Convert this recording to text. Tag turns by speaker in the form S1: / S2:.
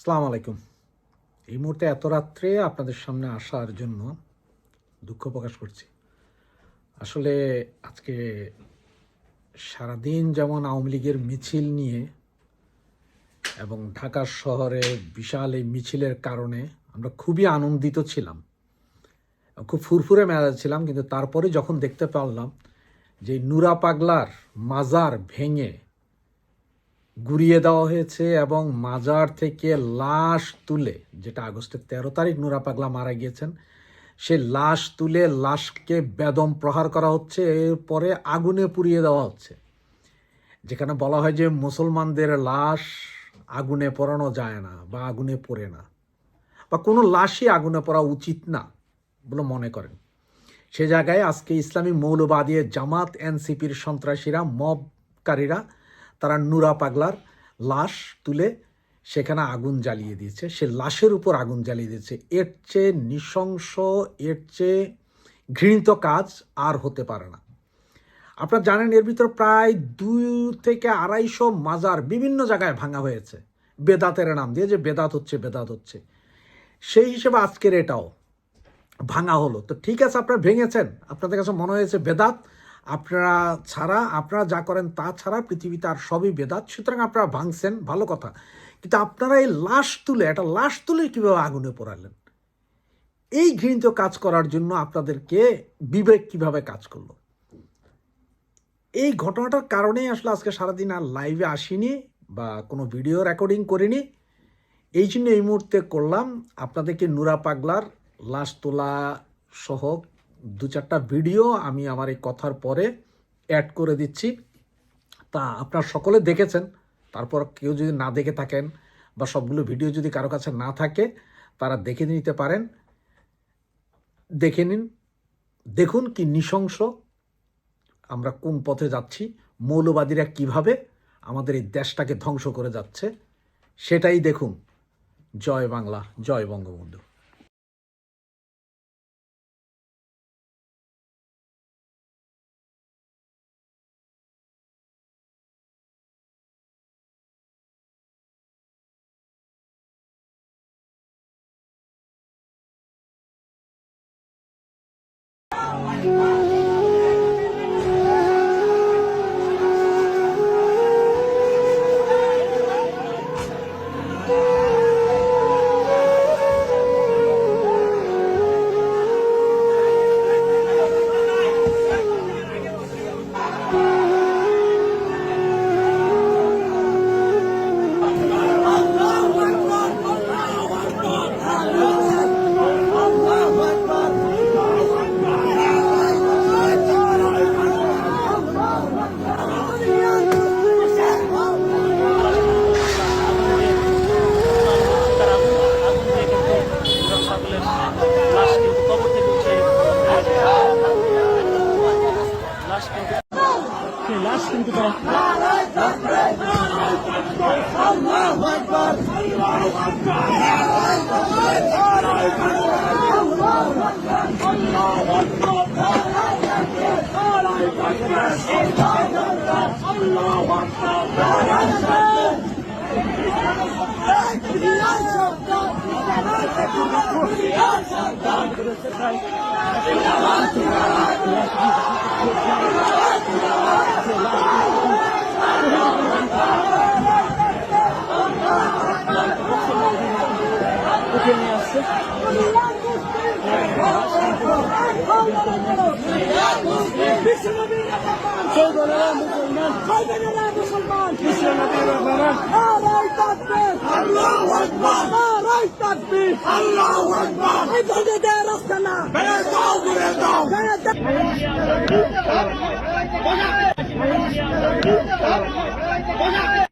S1: সালাম আলাইকুম। এই মুহূর্তে এত রাত্রে আপনাদের সামনে আসার জন্য দুঃখ প্রকাশ করছি। আসলে আজকে সারাদিন যেমন আওয়ামী লীগের মিছিল নিয়ে এবং ঢাকা শহরে বিশাল এই মিছিলের কারণে আমরা খুবই আনন্দিত ছিলাম। খুব ফুরফুরে মেজাজ ছিলাম, কিন্তু তারপরে যখন দেখতে পারলাম যে নুরা পাগলার মাজার ভেঙে গুড়িয়ে দেওয়া হয়েছে এবং মাজার থেকে লাশ তুলে, যেটা আগস্টের তেরো তারিখ নুরা পাগলা মারা গিয়েছেন, সে লাশ তুলে লাশকে বেদম প্রহার করা হচ্ছে, এরপরে আগুনে পুড়িয়ে দেওয়া হচ্ছে। যেখানে বলা হয় যে মুসলমানদের লাশ আগুনে পোড়ানো যায় না বা আগুনে পড়ে না, বা কোনো লাশই আগুনে পড়া উচিত না বলে মনে করেন। সে জায়গায় আজকে ইসলামী মৌলবাদী জামাত, এনসিপির সন্ত্রাসীরা, মবকারীরা তারা নুরা পাগলার লাশ তুলে সেখানে আগুন জ্বালিয়ে দিয়েছে। সে লাশের উপর আগুন জ্বালিয়ে দিয়েছে। এর চেয়ে নৃশংস, এর চেয়ে ঘৃণিত কাজ আর হতে পারে না। আপনারা জানেন এর ভিতর প্রায় দুই থেকে আড়াইশো মাজার বিভিন্ন জায়গায় ভাঙা হয়েছে। বেদাতের নাম দিয়ে যে বেদাত হচ্ছে বেদাত হচ্ছে। সেই হিসেবে আজকের এটাও ভাঙা হলো। তো ঠিক আছে, আপনারা ভেঙেছেন। আপনাদের কাছে মনে হয়েছে বেদাত আপনারা ছাড়া, আপনারা যা করেন তা ছাড়া পৃথিবীতে আর সবই বেদাত। সুতরাং আপনারা ভাঙছেন, ভালো কথা। কিন্তু আপনারা এই লাশ তুলে একটা লাশ তুলে কীভাবে আগুনে পোড়ালেন? এই ঘৃণিত কাজ করার জন্য আপনাদেরকে বিবেক কীভাবে কাজ করল? এই ঘটনাটার কারণেই আসলে আজকে সারাদিন আর লাইভে আসিনি বা কোনো ভিডিও রেকর্ডিং করিনি। এই জন্য এই মুহূর্তে করলাম। আপনাদেরকে নুরা পাগলার লাশ তোলা সহ দু চারটা ভিডিও আমি আমার এই কথার পরে অ্যাড করে দিচ্ছি। তা আপনারা সকলে দেখেছেন, তারপর কেউ যদি না দেখে থাকেন বা সবগুলো ভিডিও যদি কারও কাছে না থাকে, তারা দেখে নিতে পারেন। দেখে নিন, দেখুন কি নৃশংস আমরা কোন পথে যাচ্ছি, মৌলবাদীরা কীভাবে আমাদের এই দেশটাকে ধ্বংস করে যাচ্ছে, সেটাই দেখুন। জয় বাংলা, জয় বঙ্গবন্ধু।
S2: কিন্তু তারা উঠে নিয়ে আসছে মুসলমান
S3: রাস্তা না おはよう。